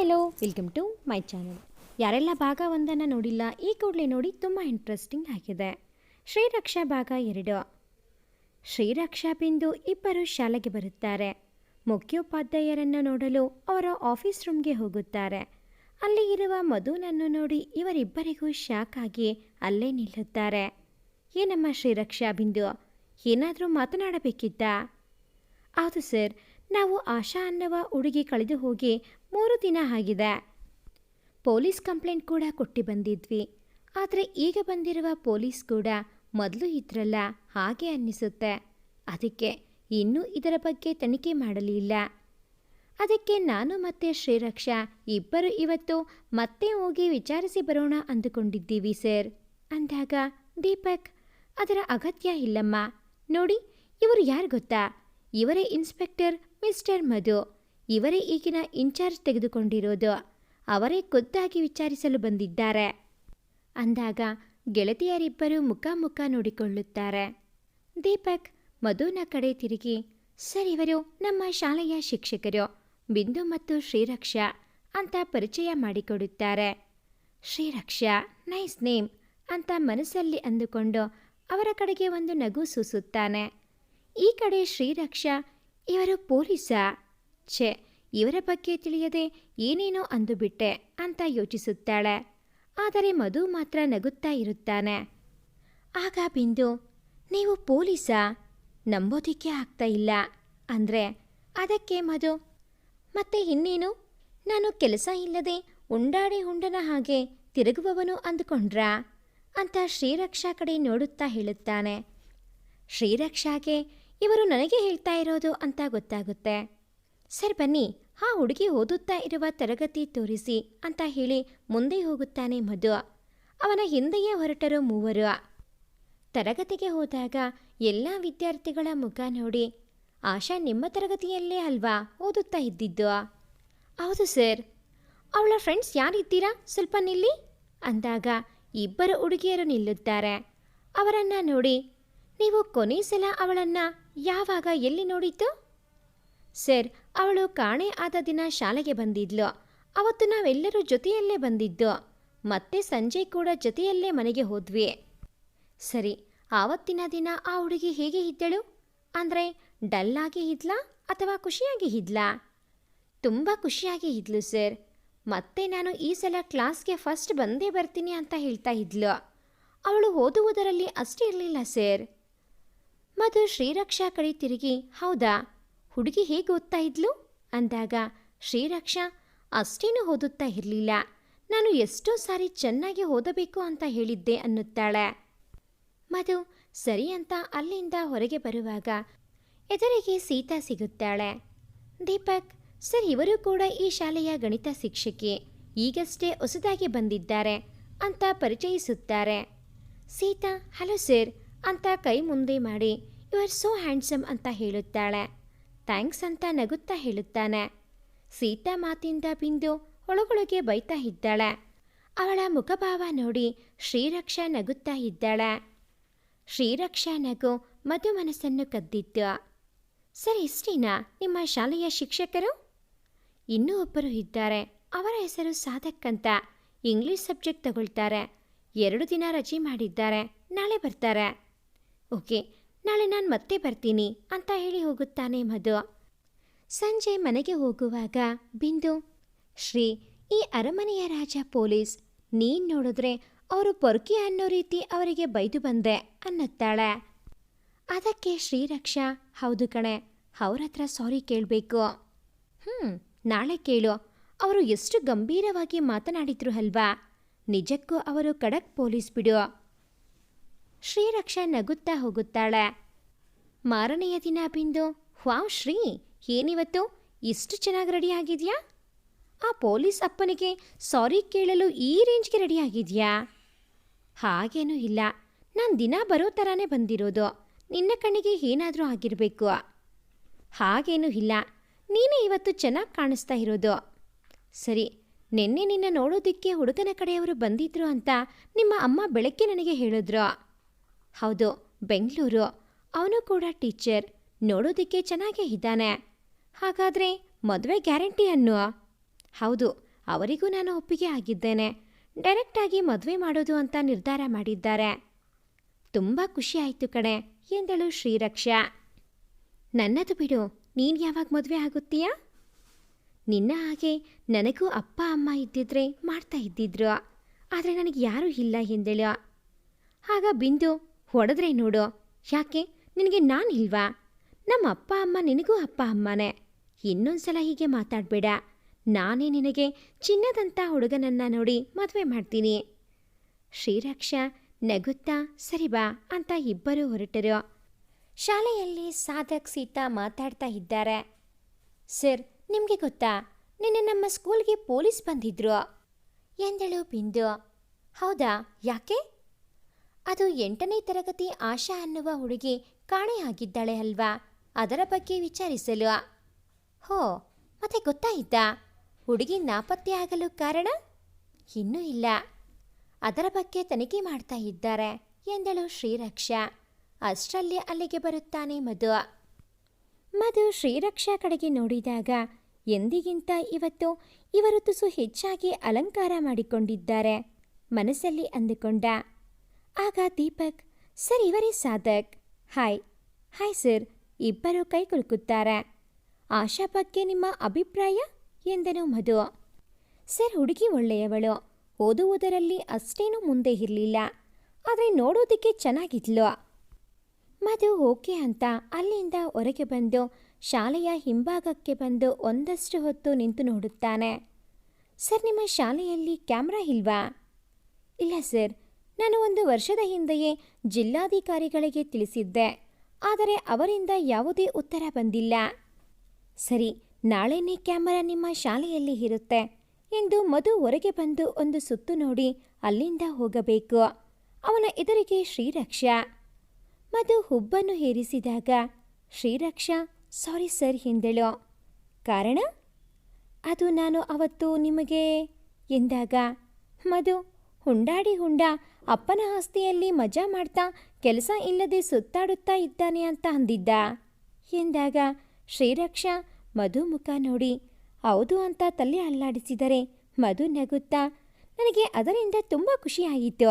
Hello welcome to my channel ಯಾರೆಲ್ಲ ಭಾಗ ಒಂದನ್ನು ನೋಡಿಲ್ಲ, ಈ ಕೂಡಲೇ ನೋಡಿ ತುಂಬ ಇಂಟ್ರೆಸ್ಟಿಂಗ್ ಆಗಿದೆ. ಶ್ರೀರಕ್ಷಾ ಭಾಗ ಎರಡು. ಶ್ರೀರಕ್ಷಾ ಬಿಂದು ಇಬ್ಬರು ಶಾಲೆಗೆ ಬರುತ್ತಾರೆ. ಮುಖ್ಯೋಪಾಧ್ಯಾಯರನ್ನು ನೋಡಲು ಅವರ ಆಫೀಸ್ ರೂಮ್ಗೆ ಹೋಗುತ್ತಾರೆ. ಅಲ್ಲಿ ಇರುವ ಮಧುನನ್ನು ನೋಡಿ ಇವರಿಬ್ಬರಿಗೂ ಶಾಕ್ ಆಗಿ ಅಲ್ಲೇ ನಿಲ್ಲುತ್ತಾರೆ. ಏನಮ್ಮ ಶ್ರೀರಕ್ಷಾ ಬಿಂದು, ಏನಾದರೂ ಮಾತನಾಡಬೇಕಿತ್ತಾ? ಹೌದು ಸರ್, ನಾವು ಆಶಾ ಅನ್ನುವ ಹುಡುಗಿ ಕಳೆದು ಹೋಗಿ ಮೂರು ದಿನ ಆಗಿದೆ. ಪೊಲೀಸ್ ಕಂಪ್ಲೇಂಟ್ ಕೂಡ ಕೊಟ್ಟು ಬಂದಿದ್ವಿ. ಆದರೆ ಈಗ ಬಂದಿರುವ ಪೊಲೀಸ್ ಕೂಡ ಮೊದಲು ಇದ್ರಲ್ಲ, ಹಾಗೆ ಅನ್ನಿಸುತ್ತೆ. ಅದಕ್ಕೆ ಇನ್ನೂ ಇದರ ಬಗ್ಗೆ ತನಿಖೆ ಮಾಡಲಿಲ್ಲ. ಅದಕ್ಕೆ ನಾನು ಮತ್ತೆ ಶ್ರೀರಕ್ಷಾ ಇಬ್ಬರು ಇವತ್ತು ಮತ್ತೆ ಹೋಗಿ ವಿಚಾರಿಸಿ ಬರೋಣ ಅಂದುಕೊಂಡಿದ್ದೀವಿ ಸರ್, ಅಂದಾಗ ದೀಪಕ್, ಅದರ ಅಗತ್ಯ ಇಲ್ಲಮ್ಮ. ನೋಡಿ, ಇವರು ಯಾರು ಗೊತ್ತಾ? ಇವರೇ ಇನ್ಸ್ಪೆಕ್ಟರ್ ಮಿಸ್ಟರ್ ಮಧು. ಇವರೇ ಈಗಿನ ಇನ್ಚಾರ್ಜ್ ತೆಗೆದುಕೊಂಡಿರೋದು. ಅವರೇ ಖುದ್ದಾಗಿ ವಿಚಾರಿಸಲು ಬಂದಿದ್ದಾರೆ. ಅಂದಾಗ ಗೆಳತಿಯರಿಬ್ಬರು ಮುಖಾಮುಖ ಮುಖ ನೋಡಿಕೊಳ್ಳುತ್ತಾರೆ. ದೀಪಕ್, ಮಧುನ ಕಡೆ ತಿರುಗಿ, ಸರ್, ಇವರು ನಮ್ಮ ಶಾಲೆಯ ಶಿಕ್ಷಕರು, ಬಿಂದು ಮತ್ತು ಶ್ರೀರಕ್ಷಾ ಅಂತ ಪರಿಚಯ ಮಾಡಿಕೊಡುತ್ತಾರೆ. ಶ್ರೀರಕ್ಷಾ, ನೈಸ್ ನೇಮ್ ಅಂತ ಮನಸ್ಸಲ್ಲಿ ಅಂದುಕೊಂಡು ಅವರ ಕಡೆಗೆ ಒಂದು ನಗು ಸೂಸುತ್ತಾನೆ. ಈ ಕಡೆ ಶ್ರೀರಕ್ಷಾ, ಇವರು ಪೊಲೀಸಾ? ಛೆ, ಇವರ ಬಗ್ಗೆ ತಿಳಿಯದೆ ಏನೇನೋ ಅಂದುಬಿಟ್ಟೆ ಅಂತ ಯೋಚಿಸುತ್ತಾಳೆ. ಆದರೆ ಮಧು ಮಾತ್ರ ನಗುತ್ತಾ ಇರುತ್ತಾನೆ. ಆಗ ಬಿಂದು, ನೀವು ಪೊಲೀಸಾ? ನಂಬೋದಿಕ್ಕೆ ಆಗ್ತಾ ಇಲ್ಲ ಅಂದರೆ ಅದಕ್ಕೆ ಮಧು, ಮತ್ತೆ ಇನ್ನೇನು? ನಾನು ಕೆಲಸ ಇಲ್ಲದೆ ಉಂಡಾಡಿ ಹುಂಡನ ಹಾಗೆ ತಿರುಗುವವನು ಅಂದುಕೊಂಡ್ರಾ? ಅಂತ ಶ್ರೀರಕ್ಷಾ ಕಡೆ ನೋಡುತ್ತಾ ಹೇಳುತ್ತಾನೆ. ಶ್ರೀರಕ್ಷಾಗೆ ಇವರು ನನಗೆ ಹೇಳ್ತಾ ಇರೋದು ಅಂತ ಗೊತ್ತಾಗುತ್ತೆ. ಸರ್ ಬನ್ನಿ, ಆ ಹುಡುಗಿ ಓದುತ್ತಾ ಇರುವ ತರಗತಿ ತೋರಿಸಿ ಅಂತ ಹೇಳಿ ಮುಂದೆ ಹೋಗುತ್ತಾನೆ ಮಧು. ಅವನ ಹಿಂದೆಯೇ ಹೊರಟರು ಮೂವರು. ತರಗತಿಗೆ ಹೋದಾಗ ಎಲ್ಲ ವಿದ್ಯಾರ್ಥಿಗಳ ಮುಖ ನೋಡಿ, ಆಶಾ ನಿಮ್ಮ ತರಗತಿಯಲ್ಲೇ ಅಲ್ವಾ ಓದುತ್ತಾ ಇದ್ದಿದ್ದು? ಹೌದು ಸರ್. ಅವಳ ಫ್ರೆಂಡ್ಸ್ ಯಾರಿದ್ದೀರಾ? ಸ್ವಲ್ಪ ನಿಲ್ಲಿ ಅಂದಾಗ ಇಬ್ಬರು ಹುಡುಗಿಯರು ನಿಲ್ಲುತ್ತಾರೆ. ಅವರನ್ನ ನೋಡಿ, ನೀವು ಕೊನೆ ಸಲ ಅವಳನ್ನ ಯಾವಾಗ ಎಲ್ಲಿ ನೋಡಿದ್ದು? ಸರ್, ಅವಳು ಕಾಣೆ ಆದ ದಿನ ಶಾಲೆಗೆ ಬಂದಿದ್ಲು. ಅವತ್ತು ನಾವೆಲ್ಲರೂ ಜೊತೆಯಲ್ಲೇ ಬಂದಿದ್ದು. ಮತ್ತೆ ಸಂಜೆ ಕೂಡ ಜೊತೆಯಲ್ಲೇ ಮನೆಗೆ ಹೋದ್ವಿ. ಸರಿ, ಆವತ್ತಿನ ದಿನ ಆ ಹುಡುಗಿ ಹೇಗೆ ಇದ್ದಳು? ಅಂದರೆ, ಡಲ್ಲಾಗಿ ಇದ್ಲಾ ಅಥವಾ ಖುಷಿಯಾಗಿ ಇದ್ಲಾ? ತುಂಬ ಖುಷಿಯಾಗಿ ಇದ್ಲು ಸರ್. ಮತ್ತೆ ನಾನು ಈ ಸಲ ಕ್ಲಾಸ್ಗೆ ಫಸ್ಟ್ ಬಂದೇ ಬರ್ತೀನಿ ಅಂತ ಹೇಳ್ತಾ ಇದ್ಲು. ಅವಳು ಓದುವುದರಲ್ಲಿ ಅಷ್ಟೇ ಇರಲಿಲ್ಲ ಸರ್. ಮಧು ಶ್ರೀರಕ್ಷಾ ಕಡೆ ತಿರುಗಿ, ಹೌದಾ? ಹುಡುಗಿ ಹೇಗೆ ಓದ್ತಾ ಇದ್ಲು? ಅಂದಾಗ, ಶ್ರೀರಕ್ಷಾ, ಅಷ್ಟೇನೂ ಓದುತ್ತಾ ಇರಲಿಲ್ಲ. ನಾನು ಎಷ್ಟೋ ಸಾರಿ ಚೆನ್ನಾಗಿ ಓದಬೇಕು ಅಂತ ಹೇಳಿದ್ದೆ ಅನ್ನುತ್ತಾಳೆ. ಮಧು, ಸರಿ ಅಂತ ಅಲ್ಲಿಂದ ಹೊರಗೆ ಬರುವಾಗ ಎದುರಿಗೆ ಸೀತಾ ಸಿಗುತ್ತಾಳೆ. ದೀಪಕ್, ಸರ್ ಇವರು ಕೂಡ ಈ ಶಾಲೆಯ ಗಣಿತ ಶಿಕ್ಷಕಿ. ಈಗಷ್ಟೇ ಹೊಸದಾಗಿ ಬಂದಿದ್ದಾರೆ ಅಂತ ಪರಿಚಯಿಸುತ್ತಾರೆ. ಸೀತಾ, ಹಲೋ ಸರ್ ಅಂತ ಕೈ ಮುಂದೆ ಮಾಡಿ, ಯು ಆರ್ ಸೋ ಹ್ಯಾಂಡ್ಸಮ್ ಅಂತ ಹೇಳುತ್ತಾಳೆ. ಥ್ಯಾಂಕ್ಸ್ ಅಂತ ನಗುತ್ತಾ ಹೇಳುತ್ತಾನೆ. ಸೀತಾ ಮಾತಿಂದ ಬಿಂದು ಒಳಗೊಳಗೆ ಬೈತಾ ಇದ್ದಾಳೆ. ಅವಳ ಮುಖಭಾವ ನೋಡಿ ಶ್ರೀರಕ್ಷಾ ನಗುತ್ತಾ ಇದ್ದಾಳೆ. ಶ್ರೀರಕ್ಷಾ ನಗು ಮಧು ಮನಸ್ಸನ್ನು ಕದ್ದಿತ್ತು ಸರ್ ಇಷ್ಟೇನಾ ನಿಮ್ಮ ಶಾಲೆಯ ಶಿಕ್ಷಕರು? ಇನ್ನೂ ಒಬ್ಬರು ಇದ್ದಾರೆ. ಅವರ ಹೆಸರು ಸಾಧಕ್ ಅಂತ ಇಂಗ್ಲಿಷ್ ಸಬ್ಜೆಕ್ಟ್ ತಗೊಳ್ತಾರೆ. ಎರಡು ದಿನ ರಜೆ ಮಾಡಿದ್ದಾರೆ. ನಾಳೆ ಬರ್ತಾರೆ. ಓಕೆ ನಾಳೆ ನಾನು ಮತ್ತೆ ಬರ್ತೀನಿ ಅಂತ ಹೇಳಿ ಹೋಗುತ್ತಾನೆ ಮಧು. ಸಂಜೆ ಮನೆಗೆ ಹೋಗುವಾಗ ಬಿಂದು, ಶ್ರೀ, ಈ ಅರಮನೆಯ ರಾಜ ಪೊಲೀಸ್, ನೀನ್ ನೋಡಿದ್ರೆ ಅವರು ಪೊರ್ಕಿ ಅನ್ನೋ ರೀತಿ ಅವರಿಗೆ ಬೈದು ಬಂದೆ ಅನ್ನುತ್ತಾಳೆ. ಅದಕ್ಕೆ ಶ್ರೀರಕ್ಷಾ, ಹೌದು ಕಣೆ ಅವ್ರ ಸಾರಿ ಕೇಳಬೇಕು. ಹ್ಞೂ ನಾಳೆ ಕೇಳು. ಅವರು ಎಷ್ಟು ಗಂಭೀರವಾಗಿ ಮಾತನಾಡಿದ್ರು ಅಲ್ವಾ? ನಿಜಕ್ಕೂ ಅವರು ಖಡಕ್ ಪೊಲೀಸ್ ಬಿಡು. ಶ್ರೀರಕ್ಷಾ ನಗುತ್ತಾ ಹೋಗುತ್ತಾಳೆ. ಮಾರನೆಯ ದಿನ ಬಿಂದು, ವಾವ್ ಶ್ರೀ, ಏನಿವತ್ತು? ಇಷ್ಟು ಚೆನ್ನಾಗಿ ರೆಡಿ ಆಗಿದೆಯಾ ಆ ಪೊಲೀಸ್ ಅಪ್ಪನಿಗೆ, ಸಾರಿ ಕೇಳಲು ಈ ರೇಂಜ್ಗೆ ರೆಡಿ ಆಗಿದೆಯಾ ಹಾಗೇನೂ ಇಲ್ಲ. ನಾನು ದಿನ ಬರೋ ಥರನೇ ಬಂದಿರೋದು. ನಿನ್ನ ಕಣ್ಣಿಗೆ ಏನಾದರೂ ಆಗಿರಬೇಕು. ಹಾಗೇನೂ ಇಲ್ಲ. ನೀನೇ ಇವತ್ತು ಚೆನ್ನಾಗಿ ಕಾಣಿಸ್ತಾ ಇರೋದು. ಸರಿ, ನಿನ್ನೆ ನಿನ್ನ ನೋಡೋದಕ್ಕೆ ಹುಡುಗನ ಕಡೆಯವರು ಬಂದಿದ್ರು ಅಂತ ನಿಮ್ಮ ಅಮ್ಮ ಬೆಳಗ್ಗೆ ನನಗೆ ಹೇಳಿದ್ರು. ಹೌದು, ಬೆಂಗಳೂರು. ಅವನು ಕೂಡ ಟೀಚರ್. ನೋಡೋದಕ್ಕೆ ಚೆನ್ನಾಗೇ ಇದ್ದಾನೆ. ಹಾಗಾದರೆ ಮದುವೆ ಗ್ಯಾರಂಟಿ ಅನ್ನು? ಹೌದು, ಅವರಿಗೂ ನಾನು ಒಪ್ಪಿಗೆ ಆಗಿದ್ದೇನೆ. ಡೈರೆಕ್ಟಾಗಿ ಮದುವೆ ಮಾಡೋದು ಅಂತ ನಿರ್ಧಾರ ಮಾಡಿದ್ದಾರೆ. ತುಂಬ ಖುಷಿ ಆಯಿತು ಕಣೆ, ಎಂದಳು ಶ್ರೀರಕ್ಷಾ. ನನ್ನದು ಬಿಡು, ನೀನು ಯಾವಾಗ ಮದುವೆ ಆಗುತ್ತೀಯಾ? ನಿನ್ನ ಹಾಗೆ ನನಗೂ ಅಪ್ಪ, ಅಮ್ಮ ಇದ್ದಿದ್ರೆ ಮಾಡ್ತಾ ಇದ್ದಿದ್ರು. ಆದರೆ ನನಗೆ ಯಾರೂ ಇಲ್ಲ ಎಂದಳು. ಆಗ ಬಿಂದು ಹೊಡೆದ್ರೆ ನೋಡು. ಯಾಕೆ? ನಿನಗೆ ನಾನು ಇಲ್ವಾ? ನಮ್ಮ ಅಪ್ಪ ಅಮ್ಮ ನಿನಗೂ ಅಪ್ಪ ಅಮ್ಮನೇ. ಇನ್ನೊಂದ್ಸಲ ಹೀಗೆ ಮಾತಾಡಬೇಡ. ನಾನೇ ನಿನಗೆ ಚಿನ್ನದಂಥ ಹುಡುಗನನ್ನ ನೋಡಿ ಮದುವೆ ಮಾಡ್ತೀನಿ. ಶ್ರೀರಕ್ಷ, ನಗುತ್ತಾ, ಸರಿ ಬಾ ಅಂತ ಇಬ್ಬರು ಹೊರಟರು. ಶಾಲೆಯಲ್ಲಿ ಸಾಧಕ್ ಸೀತಾ ಮಾತಾಡ್ತಾ ಇದ್ದಾರೆ. ಸರ್, ನಿಮಗೆ ಗೊತ್ತಾ? ನಿನ್ನೆ ನಮ್ಮ ಸ್ಕೂಲ್ಗೆ ಪೊಲೀಸ್ ಬಂದಿದ್ರು. ಎಂದಳು ಬಿಂದು ಹೌದಾ? ಯಾಕೆ? ಅದು ಎಂಟನೇ ತರಗತಿ ಆಶಾ ಅನ್ನುವ ಹುಡುಗಿ ಕಾಣೆಯಾಗಿದ್ದಾಳೆ ಅಲ್ವಾ? ಅದರ ಬಗ್ಗೆ ವಿಚಾರಿಸಲು. ಹೋ, ಮತ್ತೆ ಗೊತ್ತಾಯಿತಾ? ಹುಡುಗಿ ನಾಪತ್ತೆ ಆಗಲು ಕಾರಣ? ಇನ್ನೂ ಇಲ್ಲ. ಅದರ ಬಗ್ಗೆ ತನಿಖೆ ಮಾಡ್ತಾ ಇದ್ದಾರೆ ಎಂದಳು ಶ್ರೀರಕ್ಷಾ. ಅಷ್ಟರಲ್ಲಿ ಅಲ್ಲಿಗೆ ಬರುತ್ತಾನೆ ಮಧು. ಮಧು ಶ್ರೀರಕ್ಷಾ ಕಡೆಗೆ ನೋಡಿದಾಗ ಎಂದಿಗಿಂತ ಇವತ್ತು ಇವರು ತುಸು ಹೆಚ್ಚಾಗಿ ಅಲಂಕಾರ ಮಾಡಿಕೊಂಡಿದ್ದಾರೆ. ಮನಸ್ಸಲ್ಲಿ ಅಂದುಕೊಂಡ ಆಗ ದೀಪಕ್, ಸರ್ ಇವರೇ ಸಾಧಕ್. ಹಾಯ್. Hi sir. ಇಬ್ಬರು ಕೈ ಕುಲುಕುತ್ತಾರೆ. ಆಶಾ ಬಗ್ಗೆ ನಿಮ್ಮ ಅಭಿಪ್ರಾಯ? ಎಂದನು ಮಧು. ಸರ್, ಹುಡುಗಿ ಒಳ್ಳೆಯವಳು. ಓದುವುದರಲ್ಲಿ ಅಷ್ಟೇನೂ ಮುಂದೆ ಇರಲಿಲ್ಲ. ಆದರೆ ನೋಡೋದಕ್ಕೆ ಚೆನ್ನಾಗಿದ್ಲು. ಮಧು ಓಕೆ ಅಂತ ಅಲ್ಲಿಂದ ಹೊರಗೆ ಬಂದು ಶಾಲೆಯ ಹಿಂಭಾಗಕ್ಕೆ ಬಂದು ಒಂದಷ್ಟು ಹೊತ್ತು ನಿಂತು ನೋಡುತ್ತಾನೆ. ಸರ್, ನಿಮ್ಮ ಶಾಲೆಯಲ್ಲಿ ಕ್ಯಾಮ್ರಾ ಇಲ್ವಾ? ಇಲ್ಲ ಸರ್. ನಾನು ಒಂದು ವರ್ಷದ ಹಿಂದೆಯೇ ಜಿಲ್ಲಾಧಿಕಾರಿಗಳಿಗೆ ತಿಳಿಸಿದ್ದೆ. ಆದರೆ ಅವರಿಂದ ಯಾವುದೇ ಉತ್ತರ ಬಂದಿಲ್ಲ. ಸರಿ, ನಾಳೆನೇ ಕ್ಯಾಮರಾ ನಿಮ್ಮ ಶಾಲೆಯಲ್ಲಿ ಇರುತ್ತೆ ಎಂದು ಮಧು ಹೊರಗೆ ಬಂದು ಒಂದು ಸುತ್ತು ನೋಡಿ ಅಲ್ಲಿಂದ ಹೋಗಬೇಕು. ಅವನ ಎದುರಿಗೆ ಶ್ರೀರಕ್ಷ. ಮಧು ಹುಬ್ಬನ್ನು ಹೇರಿಸಿದಾಗ ಶ್ರೀರಕ್ಷ, ಸಾರಿ ಸರ್ ಎಂದಳು ಕಾರಣ? ಅದು ನಾನು ಅವತ್ತು ನಿಮಗೆ, ಎಂದಾಗ, ಮಧು ಹುಂಡಾಡಿ ಹುಂಡ ಅಪ್ಪನ ಆಸ್ತಿಯಲ್ಲಿ ಮಜಾ ಮಾಡ್ತಾ ಕೆಲಸ ಇಲ್ಲದೆ ಸುತ್ತಾಡುತ್ತಾ ಇದ್ದಾನೆ ಅಂತ ಅಂದಿದ್ದ. ಎಂದಾಗ ಶ್ರೀರಕ್ಷ ಮಧು ಮುಖ ನೋಡಿ, ಹೌದು ಅಂತ ತಲೆ ಅಲ್ಲಾಡಿಸಿದರೆ ಮಧು ನಗುತ್ತಾ? ನನಗೆ ಅದರಿಂದ ತುಂಬ ಖುಷಿಯಾಯಿತು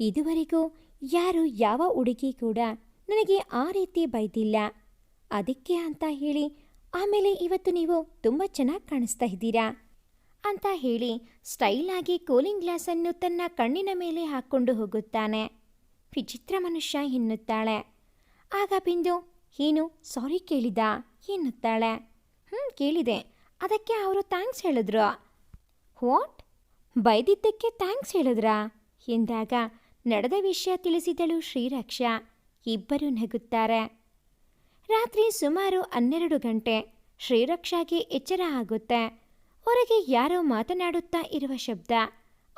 ಇದುವರೆಗೂ ಯಾರು ಯಾವ ಹುಡುಗಿ ಕೂಡ ನನಗೆ ಆ ರೀತಿ ಬೈದಿಲ್ಲ. ಅದಕ್ಕೆ ಅಂತ ಹೇಳಿ, ಆಮೇಲೆ ಇವತ್ತು ನೀವು ತುಂಬ ಚೆನ್ನಾಗಿ ಕಾಣಿಸ್ತಾ ಇದ್ದೀರಾ? ಅಂತ ಹೇಳಿ ಸ್ಟೈಲಾಗಿ ಕೂಲಿಂಗ್ ಗ್ಲಾಸನ್ನು ತನ್ನ ಕಣ್ಣಿನ ಮೇಲೆ ಹಾಕ್ಕೊಂಡು ಹೋಗುತ್ತಾನೆ. ವಿಚಿತ್ರ ಮನುಷ್ಯ ಎನ್ನುತ್ತಾಳೆ. ಆಗ ಬಿಂದು, ಏನು ಸಾರಿ ಕೇಳಿದ? ಎನ್ನುತ್ತಾಳೆ. ಹ್ಞೂ ಕೇಳಿದೆ. ಅದಕ್ಕೆ ಅವರು ಥ್ಯಾಂಕ್ಸ್ ಹೇಳಿದ್ರು. ವಾಟ್ ಬೈದಿದ್ದಕ್ಕೆ ಥ್ಯಾಂಕ್ಸ್ ಹೇಳಿದ್ರಾ? ಎಂದಾಗ ನಡೆದ ವಿಷಯ ತಿಳಿಸಿದಳು ಶ್ರೀರಕ್ಷ. ಇಬ್ಬರು ನಗುತ್ತಾರೆ. ರಾತ್ರಿ ಸುಮಾರು ಹನ್ನೆರಡು ಗಂಟೆ ಶ್ರೀರಕ್ಷಾಗೆ ಎಚ್ಚರ ಆಗುತ್ತೆ. ಹೊರಗೆ ಯಾರೋ ಮಾತನಾಡುತ್ತಾ ಇರುವ ಶಬ್ದ.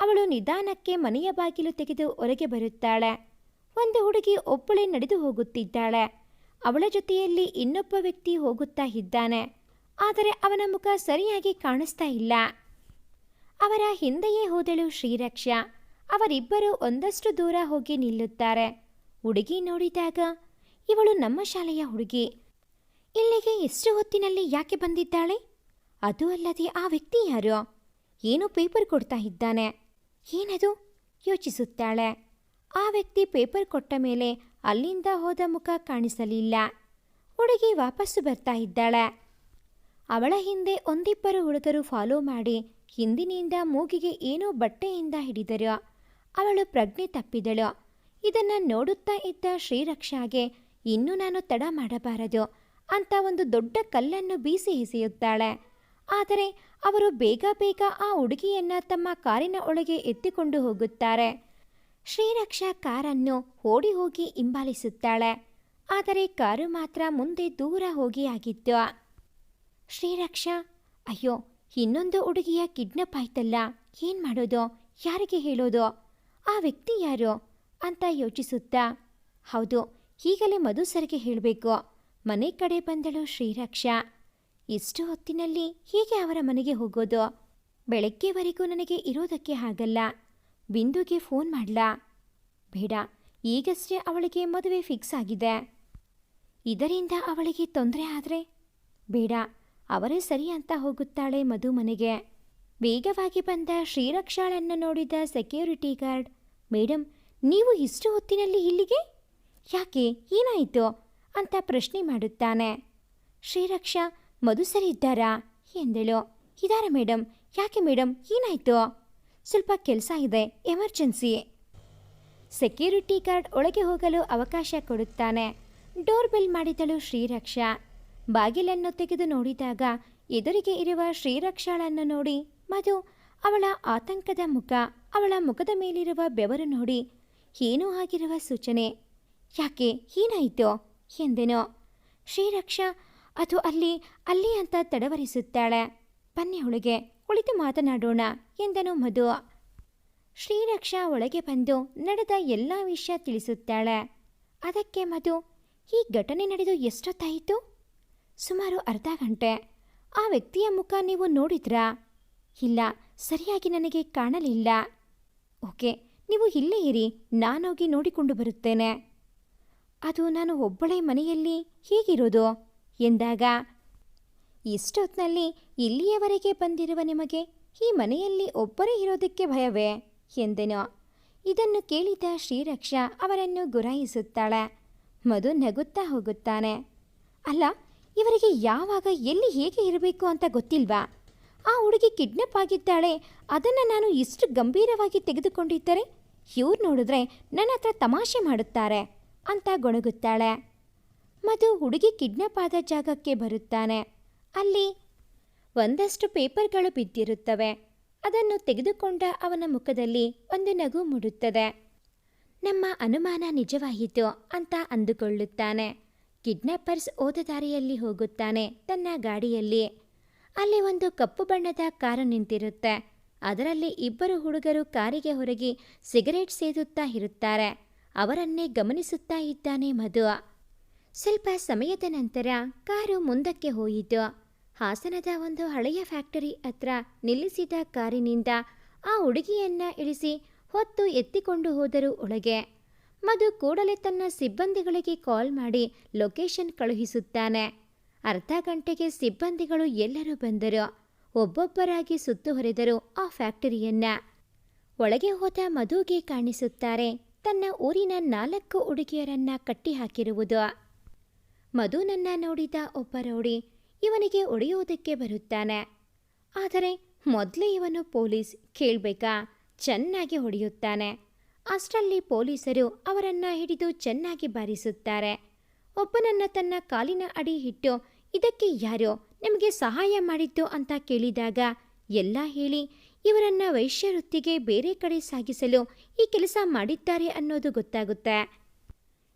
ಅವಳು ನಿಧಾನಕ್ಕೆ ಮನೆಯ ಬಾಗಿಲು ತೆಗೆದು ಹೊರಗೆ ಬರುತ್ತಾಳೆ. ಒಂದು ಹುಡುಗಿ ಒಬ್ಬಳೇ ನಡೆದು ಹೋಗುತ್ತಿದ್ದಾಳೆ. ಅವಳ ಜೊತೆಯಲ್ಲಿ ಇನ್ನೊಬ್ಬ ವ್ಯಕ್ತಿ ಹೋಗುತ್ತಾ ಇದ್ದಾನೆ. ಆದರೆ ಅವನ ಮುಖ ಸರಿಯಾಗಿ ಕಾಣಿಸ್ತಾ ಇಲ್ಲ. ಅವರ ಹಿಂದೆಯೇ ಹೋದಳು ಶ್ರೀರಕ್ಷ. ಅವರಿಬ್ಬರು ಒಂದಷ್ಟು ದೂರ ಹೋಗಿ ನಿಲ್ಲುತ್ತಾರೆ. ಹುಡುಗಿ ನೋಡಿದಾಗ, ಇವಳು ನಮ್ಮ ಶಾಲೆಯ ಹುಡುಗಿ. ಇಲ್ಲಿಗೆ ಎಷ್ಟು ಹೊತ್ತಿನಲ್ಲಿ ಯಾಕೆ ಬಂದಿದ್ದಾಳೆ? ಅದು ಅಲ್ಲದೆ ಆ ವ್ಯಕ್ತಿ ಯಾರು? ಏನು ಪೇಪರ್ ಕೊಡ್ತಾ ಇದ್ದಾನೆ? ಏನದು? ಯೋಚಿಸುತ್ತಾಳೆ. ಆ ವ್ಯಕ್ತಿ ಪೇಪರ್ ಕೊಟ್ಟ ಮೇಲೆ ಅಲ್ಲಿಂದ ಹೋದ ಮುಖ ಕಾಣಿಸಲಿಲ್ಲ. ಹುಡುಗಿ ವಾಪಸ್ಸು ಬರ್ತಾ ಇದ್ದಾಳೆ. ಅವಳ ಹಿಂದೆ ಒಂದಿಬ್ಬರು ಹುಡುಗರು ಫಾಲೋ ಮಾಡಿ ಹಿಂದಿನಿಂದ ಮೂಗಿಗೆ ಏನೋ ಬಟ್ಟೆಯಿಂದ ಹಿಡಿದರು. ಅವಳು ಪ್ರಜ್ಞೆ ತಪ್ಪಿದಳು. ಇದನ್ನ ನೋಡುತ್ತಾ ಇದ್ದ ಶ್ರೀರಕ್ಷಾಗೆ ಇನ್ನೂ ನಾನು ತಡ ಮಾಡಬಾರದು ಅಂತ ಒಂದು ದೊಡ್ಡ ಕಲ್ಲನ್ನು ಬೀಸಿ ಎಸೆಯುತ್ತಾಳೆ. ಆದರೆ ಅವರು ಬೇಗ ಬೇಗ ಆ ಹುಡುಗಿಯನ್ನ ತಮ್ಮ ಕಾರಿನ ಒಳಗೆ ಎತ್ತಿಕೊಂಡು ಹೋಗುತ್ತಾರೆ. ಶ್ರೀರಕ್ಷಾ ಕಾರನ್ನು ಓಡಿ ಹೋಗಿ ಹಿಂಬಾಲಿಸುತ್ತಾಳೆ. ಆದರೆ ಕಾರು ಮಾತ್ರ ಮುಂದೆ ದೂರ ಹೋಗಿ ಆಗಿತ್ತು. ಶ್ರೀರಕ್ಷಾ, ಅಯ್ಯೋ, ಇನ್ನೊಂದು ಹುಡುಗಿಯ ಕಿಡ್ನಪ್ ಆಯ್ತಲ್ಲ, ಏನು ಮಾಡೋದು? ಯಾರಿಗೆ ಹೇಳೋದು? ಆ ವ್ಯಕ್ತಿ ಯಾರು? ಅಂತ ಯೋಚಿಸುತ್ತಾ, ಹೌದು, ಈಗಲೇ ಮಧು ಸರ್ಗೆ ಹೇಳಬೇಕು. ಮನೆ ಕಡೆ ಬಂದಳು ಶ್ರೀರಕ್ಷಾ. ಇಷ್ಟು ಹೊತ್ತಿನಲ್ಲಿ ಹೀಗೆ ಅವರ ಮನೆಗೆ ಹೋಗೋದು? ಬೆಳಗ್ಗೆವರೆಗೂ ನನಗೆ ಇರೋದಕ್ಕೆ ಆಗಲ್ಲ ಬಿಂದುಗೆ ಫೋನ್ ಮಾಡ್ಲಾ? ಬೇಡ, ಈಗಷ್ಟೇ ಅವಳಿಗೆ ಮದುವೆ ಫಿಕ್ಸ್ ಆಗಿದೆ. ಇದರಿಂದ ಅವಳಿಗೆ ತೊಂದರೆ ಆದರೆ? ಬೇಡ, ಅವರೇ ಸರಿ ಅಂತ ಹೋಗುತ್ತಾಳೆ ಮಧು ಮನೆಗೆ. ವೇಗವಾಗಿ ಬಂದ ಶ್ರೀರಕ್ಷಾಳನ್ನು ನೋಡಿದ ಸೆಕ್ಯೂರಿಟಿ ಗಾರ್ಡ್ ಮೇಡಮ್ ನೀವು ಇಷ್ಟು ಹೊತ್ತಿನಲ್ಲಿ ಇಲ್ಲಿಗೆ? ಯಾಕೆ, ಏನಾಯಿತು? ಅಂತ ಪ್ರಶ್ನೆ ಮಾಡುತ್ತಾನೆ. ಶ್ರೀರಕ್ಷಾ ಮಧು ಸರಿ ಇದ್ದಾರಾ? ಎಂದಳು. ಇದಾರೆ ಮೇಡಮ್ ಯಾಕೆ ಮೇಡಮ್ ಏನಾಯ್ತು? ಸ್ವಲ್ಪ ಕೆಲಸ ಇದೆ. ಎಮರ್ಜೆನ್ಸಿ. ಸೆಕ್ಯೂರಿಟಿ ಗಾರ್ಡ್ ಒಳಗೆ ಹೋಗಲು ಅವಕಾಶ ಕೊಡುತ್ತಾನೆ. ಡೋರ್ ಬೆಲ್ ಮಾಡಿದಳು ಶ್ರೀರಕ್ಷಾ. ಬಾಗಿಲನ್ನು ತೆಗೆದು ನೋಡಿದಾಗ ಎದುರಿಗೆ ಇರುವ ಶ್ರೀರಕ್ಷಾಳನ್ನು ನೋಡಿ ಮಧು ಅವಳ ಆತಂಕದ ಮುಖ, ಅವಳ ಮುಖದ ಮೇಲಿರುವ ಬೆವರು ನೋಡಿ ಏನೂ ಆಗಿರುವ ಸೂಚನೆ. ಯಾಕೆ? ಏನಾಯಿತು? ಎಂದೆನು. ಶ್ರೀರಕ್ಷಾ ಅದು ಅಲ್ಲಿ ಅಲ್ಲಿ ಅಂತ ತಡವರಿಸುತ್ತಾಳೆ. ಬನ್ನಿ ಒಳಗೆ ಕುಳಿತು ಮಾತನಾಡೋಣ, ಎಂದನು ಮಧು. ಶ್ರೀರಕ್ಷಾ ಒಳಗೆ ಬಂದು ನಡೆದ ಎಲ್ಲ ವಿಷಯ ತಿಳಿಸುತ್ತಾಳೆ. ಅದಕ್ಕೆ ಮಧು, ಈ ಘಟನೆ ನಡೆದು ಎಷ್ಟೊತ್ತಾಯಿತು? ಸುಮಾರು ಅರ್ಧ ಗಂಟೆ. ಆ ವ್ಯಕ್ತಿಯ ಮುಖ ನೀವು ನೋಡಿದ್ರಾ? ಇಲ್ಲ, ಸರಿಯಾಗಿ ನನಗೆ ಕಾಣಲಿಲ್ಲ. ಓಕೆ, ನೀವು ಇಲ್ಲೇ ಇರಿ, ನಾನೋಗಿ ನೋಡಿಕೊಂಡು ಬರುತ್ತೇನೆ. ಅದು ನಾನು ಒಬ್ಬಳೇ ಮನೆಯಲ್ಲಿ, ಹೀಗಿರೋದು? ಎಂದಾಗ ಇಷ್ಟೊತ್ತಿನಲ್ಲಿ ಇಲ್ಲಿಯವರೆಗೆ ಬಂದಿರುವ ನಿಮಗೆ ಈ ಮನೆಯಲ್ಲಿ ಒಬ್ಬರೇ ಇರೋದಕ್ಕೆ ಭಯವೇ? ಎಂದೆನು. ಇದನ್ನು ಕೇಳಿದ ಶ್ರೀರಕ್ಷಾ ಅವರನ್ನು ಗುರಾಯಿಸುತ್ತಾಳೆ. ಮಧು ನಗುತ್ತಾ ಹೋಗುತ್ತಾನೆ. ಅಲ್ಲ, ಇವರಿಗೆ ಯಾವಾಗ, ಎಲ್ಲಿ ಹೇಗೆ ಇರಬೇಕು ಅಂತ ಗೊತ್ತಿಲ್ವಾ? ಆ ಹುಡುಗಿ ಕಿಡ್ನಪ್ ಆಗಿದ್ದಾಳೆ. ಅದನ್ನು ನಾನು ಇಷ್ಟು ಗಂಭೀರವಾಗಿ ತೆಗೆದುಕೊಂಡಿದ್ದರೆ ಇವ್ರು ನೋಡಿದ್ರೆ ನನ್ನ ಹತ್ರ ತಮಾಷೆ ಮಾಡುತ್ತಾರೆ ಅಂತ ಗೊಣಗುತ್ತಾಳೆ. ಮಧು ಹುಡುಗಿ ಕಿಡ್ನಾಪ್ ಆದ ಜಾಗಕ್ಕೆ ಬರುತ್ತಾನೆ. ಅಲ್ಲಿ ಒಂದಷ್ಟು ಪೇಪರ್ಗಳು ಬಿದ್ದಿರುತ್ತವೆ. ಅದನ್ನು ತೆಗೆದುಕೊಂಡ ಅವನ ಮುಖದಲ್ಲಿ ಒಂದು ನಗು ಮೂಡುತ್ತದೆ. ನಮ್ಮ ಅನುಮಾನ ನಿಜವಾಯಿತು ಅಂತ ಅಂದುಕೊಳ್ಳುತ್ತಾನೆ. ಕಿಡ್ನಾಪರ್ಸ್ ಓದ ದಾರಿಯಲ್ಲಿ ಹೋಗುತ್ತಾನೆ ತನ್ನ ಗಾಡಿಯಲ್ಲಿ. ಅಲ್ಲಿ ಒಂದು ಕಪ್ಪು ಬಣ್ಣದ ಕಾರು ನಿಂತಿರುತ್ತೆ. ಅದರಲ್ಲಿ ಇಬ್ಬರು ಹುಡುಗರು ಕಾರಿಗೆ ಹೊರಗಿ ಸಿಗರೇಟ್ ಸೇದುತ್ತಾ ಇರುತ್ತಾರೆ. ಅವರನ್ನೇ ಗಮನಿಸುತ್ತಾ ಇದ್ದಾನೆ ಮಧು. ಸ್ವಲ್ಪ ಸಮಯದ ನಂತರ ಕಾರು ಮುಂದಕ್ಕೆ ಹೋಯಿತು. ಹಾಸನದ ಒಂದು ಹಳೆಯ ಫ್ಯಾಕ್ಟರಿ ಹತ್ರ ನಿಲ್ಲಿಸಿದ ಕಾರಿನಿಂದ ಆ ಹುಡುಗಿಯನ್ನ ಇಳಿಸಿ ಹೊತ್ತು ಎತ್ತಿಕೊಂಡು ಹೋದರು ಒಳಗೆ. ಮಧು ಕೂಡಲೇ ತನ್ನ ಸಿಬ್ಬಂದಿಗಳಿಗೆ ಕಾಲ್ ಮಾಡಿ ಲೊಕೇಶನ್ ಕಳುಹಿಸುತ್ತಾನೆ. ಅರ್ಧ ಗಂಟೆಗೆ ಸಿಬ್ಬಂದಿಗಳು ಎಲ್ಲರೂ ಬಂದರು. ಒಬ್ಬೊಬ್ಬರಾಗಿ ಸುತ್ತುವರೆದರು ಆ ಫ್ಯಾಕ್ಟರಿಯನ್ನ. ಒಳಗೆ ಹೋದ ಮಧುಗೆ ಕಾಣಿಸುತ್ತಾರೆ, ತನ್ನ ಊರಿನ ನಾಲ್ಕು ಹುಡುಗಿಯರನ್ನ ಕಟ್ಟಿಹಾಕಿರುವುದು. ಮಧುನನ್ನ ನೋಡಿದ ಒಬ್ಬ ರೌಡಿ ಇವನಿಗೆ ಒಡೆಯುವುದಕ್ಕೆ ಬರುತ್ತಾನೆ. ಆದರೆ ಮೊದಲೇ ಇವನು ಪೊಲೀಸ್ ಕೇಳಬೇಕಾ? ಚೆನ್ನಾಗಿ ಹೊಡೆಯುತ್ತಾನೆ. ಅಷ್ಟರಲ್ಲಿ ಪೊಲೀಸರು ಅವರನ್ನ ಹಿಡಿದು ಚೆನ್ನಾಗಿ ಬಾರಿಸುತ್ತಾರೆ. ಒಬ್ಬನನ್ನ ತನ್ನ ಕಾಲಿನ ಅಡಿ ಇಟ್ಟು ಇದಕ್ಕೆ ಯಾರೋ? ನಿಮಗೆ ಸಹಾಯ ಮಾಡಿದ್ದು? ಅಂತ ಕೇಳಿದಾಗ, ಎಲ್ಲ ಹೇಳಿ, ಇವರನ್ನ ವೈಶ್ಯವೃತ್ತಿಗೆ ಬೇರೆ ಕಡೆ ಸಾಗಿಸಲು ಈ ಕೆಲಸ ಮಾಡಿದ್ದಾರೆ ಅನ್ನೋದು ಗೊತ್ತಾಗುತ್ತೆ.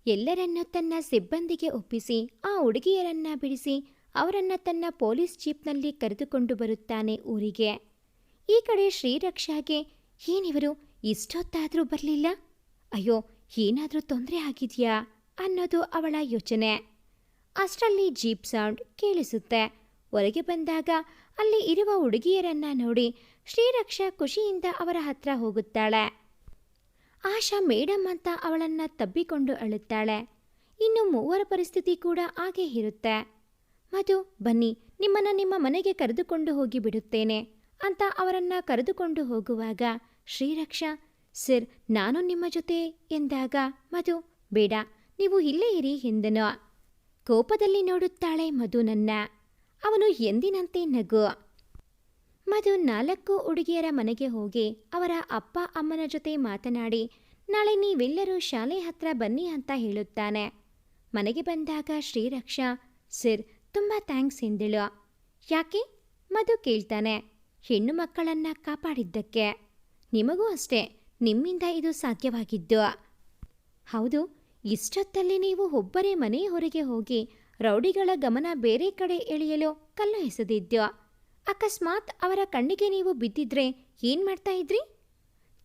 ಎಲ್ಲರನ್ನೂ ತನ್ನ ಸಿಬ್ಬಂದಿಗೆ ಒಪ್ಪಿಸಿ, ಆ ಹುಡುಗಿಯರನ್ನ ಬಿಡಿಸಿ ಅವರನ್ನ ತನ್ನ ಪೊಲೀಸ್ ಜೀಪ್ನಲ್ಲಿ ಕರೆದುಕೊಂಡು ಬರುತ್ತಾನೆ ಊರಿಗೆ. ಈ ಕಡೆ ಶ್ರೀರಕ್ಷಾಗೆ, ಏನಿವರು, ಇಷ್ಟೊತ್ತಾದರೂ ಬರಲಿಲ್ಲ? ಅಯ್ಯೋ, ಏನಾದರೂ ತೊಂದರೆ ಆಗಿದೆಯಾ? ಅನ್ನೋದು ಅವಳ ಯೋಚನೆ. ಅಷ್ಟರಲ್ಲಿ ಜೀಪ್ ಸೌಂಡ್ ಕೇಳಿಸುತ್ತೆ. ಹೊರಗೆ ಬಂದಾಗ ಅಲ್ಲಿ ಇರುವ ಹುಡುಗಿಯರನ್ನ ನೋಡಿ ಶ್ರೀರಕ್ಷಾ ಖುಷಿಯಿಂದ ಅವರ ಹತ್ರ ಹೋಗುತ್ತಾಳೆ. ಆಶಾ ಮೇಡಮ್ ಅಂತ ಅವಳನ್ನ ತಬ್ಬಿಕೊಂಡು ಅಳುತ್ತಾಳೆ. ಇನ್ನು ಮೂವರ ಪರಿಸ್ಥಿತಿ ಕೂಡ ಹಾಗೆ ಇರುತ್ತೆ. ಮಧು, ಬನ್ನಿ, ನಿಮ್ಮನ್ನ ನಿಮ್ಮ ಮನೆಗೆ ಕರೆದುಕೊಂಡು ಹೋಗಿ ಬಿಡುತ್ತೇನೆ ಅಂತ ಅವರನ್ನು ಕರೆದುಕೊಂಡು ಹೋಗುವಾಗ, ಶ್ರೀರಕ್ಷಾ, ಸರ್, ನಾನು ನಿಮ್ಮ ಜೊತೆ ಎಂದಾಗ, ಮಧು, ಬೇಡ, ನೀವು ಇಲ್ಲೇ ಇರಿ ಎಂದನು. ಕೋಪದಲ್ಲಿ ನೋಡುತ್ತಾಳೆ ಮಧು ನನ್ನ. ಅವನು ಎಂದಿನಂತೆ ನಗು. ಮಧು ನಾಲ್ಕು ಹುಡುಗಿಯರ ಮನೆಗೆ ಹೋಗಿ ಅವರ ಅಪ್ಪ ಅಮ್ಮನ ಜೊತೆ ಮಾತನಾಡಿ, ನಾಳೆ ನೀವೆಲ್ಲರೂ ಶಾಲೆ ಹತ್ರ ಬನ್ನಿ ಅಂತ ಹೇಳುತ್ತಾನೆ. ಮನೆಗೆ ಬಂದಾಗ ಶ್ರೀರಕ್ಷಾ, ಸಿರ್, ತುಂಬ ಥ್ಯಾಂಕ್ಸ್ ಎಂದಳು ಯಾಕೆ? ಮಧು ಕೇಳ್ತಾನೆ, ಹೆಣ್ಣು ಮಕ್ಕಳನ್ನ ಕಾಪಾಡಿದ್ದಕ್ಕೆ. ನಿಮಗೂ ಅಷ್ಟೇ, ನಿಮ್ಮಿಂದ ಇದು ಸಾಧ್ಯವಾಗಿದ್ದು. ಹೌದು, ಇಷ್ಟೊತ್ತಲ್ಲಿ ನೀವು ಒಬ್ಬರೇ ಮನೆ ಹೊರಗೆ ಹೋಗಿ ರೌಡಿಗಳ ಗಮನ ಬೇರೆ ಕಡೆ ಎಳೆಯಲು ಕಲ್ಲು ಎಸೆದಿದ್ಯೋ. ಅಕಸ್ಮಾತ್ ಅವರ ಕಣ್ಣಿಗೆ ನೀವು ಬಿದ್ದಿದ್ರೆ ಏನು ಮಾಡ್ತಾ ಇದ್ರಿ?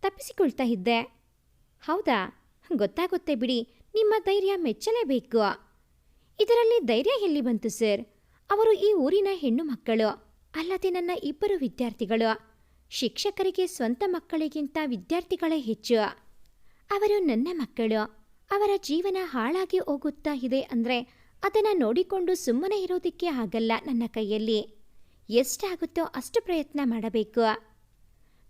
ತಪ್ಪಿಸಿಕೊಳ್ತಾ ಇದ್ದೆ. ಹೌದಾ? ಗೊತ್ತಾಗುತ್ತೆ ಬಿಡಿ, ನಿಮ್ಮ ಧೈರ್ಯ ಮೆಚ್ಚಲೇಬೇಕು. ಇದರಲ್ಲಿ ಧೈರ್ಯ ಎಲ್ಲಿ ಬಂತು ಸರ್? ಅವರು ಈ ಊರಿನ ಹೆಣ್ಣು ಮಕ್ಕಳು, ಅಲ್ಲದೆ ನನ್ನ ಇಬ್ಬರು ವಿದ್ಯಾರ್ಥಿಗಳು. ಶಿಕ್ಷಕರಿಗೆ ಸ್ವಂತ ಮಕ್ಕಳಿಗಿಂತ ವಿದ್ಯಾರ್ಥಿಗಳೇ ಹೆಚ್ಚು. ಅವರು ನನ್ನ ಮಕ್ಕಳು. ಅವರ ಜೀವನ ಹಾಳಾಗಿ ಹೋಗುತ್ತಾ ಇದೆ ಅಂದರೆ ಅದನ್ನು ನೋಡಿಕೊಂಡು ಸುಮ್ಮನೆ ಇರೋದಕ್ಕೆ ಆಗಲ್ಲ ನನ್ನ ಕೈಯಲ್ಲಿ. ಎಷ್ಟಾಗುತ್ತೋ ಅಷ್ಟು ಪ್ರಯತ್ನ ಮಾಡಬೇಕು.